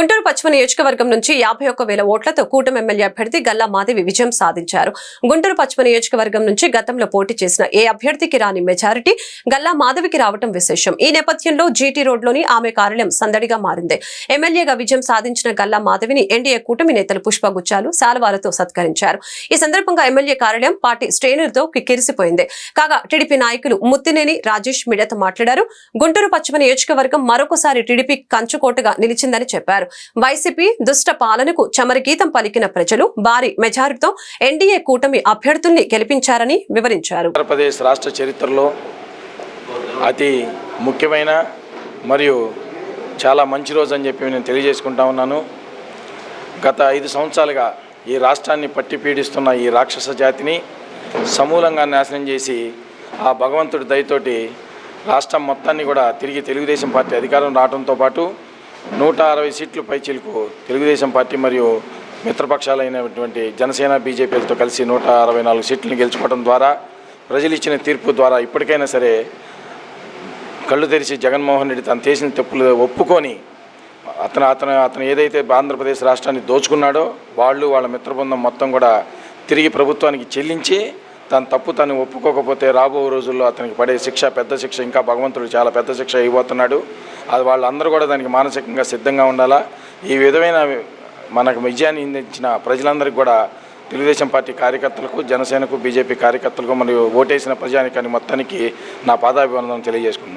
గుంటూరు పశ్చిమ నియోజకవర్గం నుంచి యాభై ఒక్క వేల ఓట్లతో కూటమి ఎమ్మెల్యే అభ్యర్థి గల్లా మాధవి విజయం సాధించారు. గుంటూరు పశ్చిమ నియోజకవర్గం నుంచి గతంలో పోటీ చేసిన ఏ అభ్యర్థికి రాని మెజారిటీ గల్లా మాధవికి రావడం విశేషం. ఈ నేపథ్యంలో జీటీ రోడ్లోని ఆమె కార్యాలయం సందడిగా మారింది. ఎమ్మెల్యేగా విజయం సాధించిన గల్లా మాధవిని ఎన్డీఏ కూటమి నేతలు పుష్పగుచ్చాలు శాలువాలతో సత్కరించారు. ఈ సందర్భంగా ఎమ్మెల్యే కార్యాలయం పార్టీ శ్రేణులతో కిక్కిరిసిపోయింది కాగా టీడీపీ నాయకులు ముత్తినేని రాజేష్ మీడియాతో మాట్లాడారు. గుంటూరు పశ్చిమ నియోజకవర్గం మరొకసారి టీడీపీ కంచుకోటగా నిలిచిందని చెప్పారు. వైసీపీ దుష్ట పాలనకు చమరగీతం పలికిన ప్రజలు భారీ మెజారిటీతో ఎన్డీఏ కూటమి అభ్యర్థుల్ని గెలిపించారని వివరించారు. ఆంధ్రప్రదేశ్ రాష్ట్ర చరిత్రలో అతి ముఖ్యమైన మరియు చాలా మంచి రోజు అని చెప్పి నేను తెలియజేసుకుంటా ఉన్నాను. గత ఐదు సంవత్సరాలుగా ఈ రాష్ట్రాన్ని పట్టి పీడిస్తున్న ఈ రాక్షస జాతిని సమూలంగా నాశనం చేసి ఆ భగవంతుడి దయతోటి రాష్ట్రం మొత్తాన్ని కూడా తిరిగి తెలుగుదేశం పార్టీ అధికారం రావడంతో పాటు నూట అరవై సీట్లు పైచీలకు తెలుగుదేశం పార్టీ మరియు మిత్రపక్షాలైనటువంటి జనసేన బీజేపీలతో కలిసి నూట అరవై నాలుగు సీట్లను గెలుచుకోవడం ద్వారా ప్రజలు ఇచ్చిన తీర్పు ద్వారా ఇప్పటికైనా సరే కళ్ళు తెరిచి జగన్మోహన్ రెడ్డి తను చేసిన తప్పులు ఒప్పుకొని అతను అతను అతను ఏదైతే ఆంధ్రప్రదేశ్ రాష్ట్రాన్ని దోచుకున్నాడో వాళ్ళు వాళ్ళ మిత్రబృందం మొత్తం కూడా తిరిగి ప్రభుత్వానికి చెల్లించి తన తప్పు తను ఒప్పుకోకపోతే రాబో రోజుల్లో అతనికి పడే శిక్ష పెద్ద శిక్ష ఇంకా భగవంతుడు చాలా పెద్ద శిక్ష ఇవ్వబోతున్నాడు. అది వాళ్ళందరూ కూడా దానికి మానసికంగా సిద్ధంగా ఉండాలా? ఈ విధమైన మనకు విజయాన్ని అందించిన ప్రజలందరికీ కూడా తెలుగుదేశం పార్టీ కార్యకర్తలకు జనసేనకు బీజేపీ కార్యకర్తలకు మరియు ఓటేసిన ప్రజానికాన్ని మొత్తానికి నా పాదాభివందనం తెలియజేసుకున్నాను